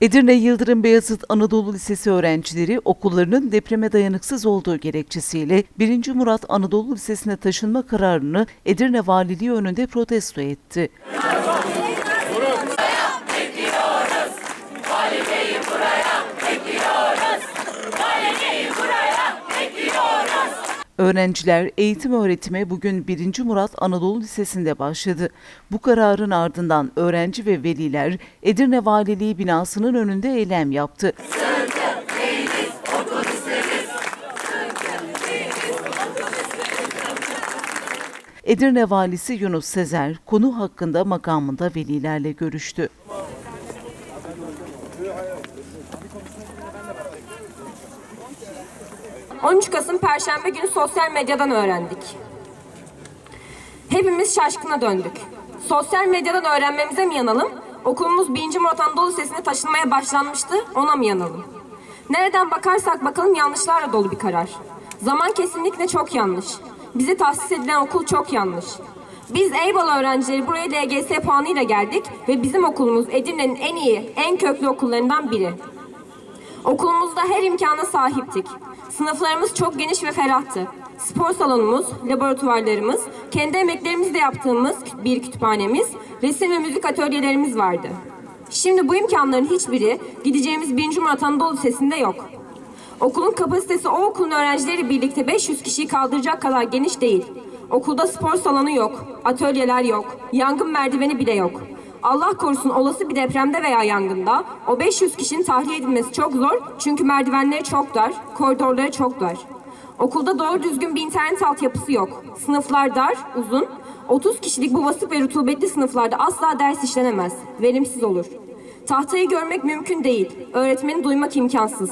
Edirne Yıldırım Beyazıt Anadolu Lisesi öğrencileri okullarının depreme dayanıksız olduğu gerekçesiyle 1. Murat Anadolu Lisesi'ne taşınma kararını Edirne Valiliği önünde protesto etti. Öğrenciler eğitim öğretime bugün 1. Murat Anadolu Lisesi'nde başladı. Bu kararın ardından öğrenci ve veliler Edirne Valiliği binasının önünde eylem yaptı. Edirne Valisi Yunus Sezer konu hakkında makamında velilerle görüştü. 13 Kasım Perşembe günü sosyal medyadan öğrendik. Hepimiz şaşkına döndük. Sosyal medyadan öğrenmemize mi yanalım? Okulumuz 1. Murat Anadolu Lisesi'ne taşınmaya başlanmıştı, ona mı yanalım? Nereden bakarsak bakalım yanlışlarla dolu bir karar. Zaman kesinlikle çok yanlış. Bize tahsis edilen okul çok yanlış. Biz Eyvallah öğrencileri buraya LGS puanıyla geldik ve bizim okulumuz Edirne'nin en iyi, en köklü okullarından biri. Okulumuzda her imkana sahiptik. Sınıflarımız çok geniş ve ferahtı. Spor salonumuz, laboratuvarlarımız, kendi emeklerimizle yaptığımız bir kütüphanemiz, resim ve müzik atölyelerimiz vardı. Şimdi bu imkanların hiçbiri gideceğimiz 1. Murat Anadolu Lisesi'nde yok. Okulun kapasitesi o okulun öğrencileri birlikte 500 kişiyi kaldıracak kadar geniş değil. Okulda spor salonu yok, atölyeler yok, yangın merdiveni bile yok. Allah korusun olası bir depremde veya yangında o 500 kişinin tahliye edilmesi çok zor çünkü merdivenleri çok dar, koridorları çok dar. Okulda doğru düzgün bir internet altyapısı yok. Sınıflar dar, uzun. 30 kişilik bu basık ve rutubetli sınıflarda asla ders işlenemez. Verimsiz olur. Tahtayı görmek mümkün değil. Öğretmeni duymak imkansız.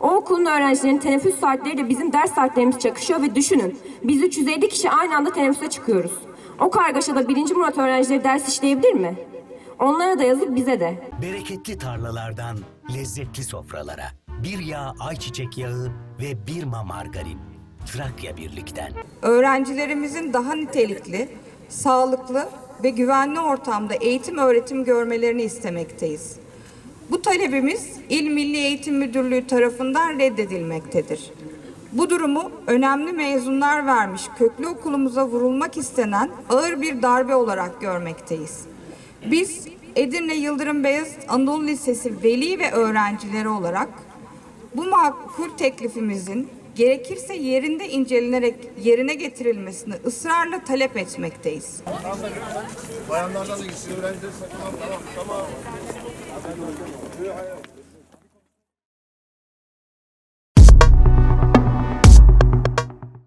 O okulun öğrencilerinin teneffüs saatleriyle bizim ders saatlerimiz çakışıyor ve düşünün. Biz 350 kişi aynı anda teneffüse çıkıyoruz. O kargaşada 1. Murat öğrencileri ders işleyebilir mi? Onlara da yazık bize de. Bereketli tarlalardan lezzetli sofralara. Bir yağ ayçiçek yağı ve bir ma margarin. Trakya Birlik'ten. öğrencilerimizin daha nitelikli, sağlıklı ve güvenli ortamda eğitim öğretim görmelerini istemekteyiz. Bu talebimiz İl Milli Eğitim Müdürlüğü tarafından reddedilmektedir. Bu durumu önemli mezunlar vermiş köklü okulumuza vurulmak istenen ağır bir darbe olarak görmekteyiz. Biz Edirne Yıldırım Beyazıt Anadolu Lisesi veli ve öğrencileri olarak bu makul teklifimizin gerekirse yerinde incelenerek yerine getirilmesini ısrarla talep etmekteyiz. Bayanlardan da gitsin, öğrencileri sakın. Tamam, tamam.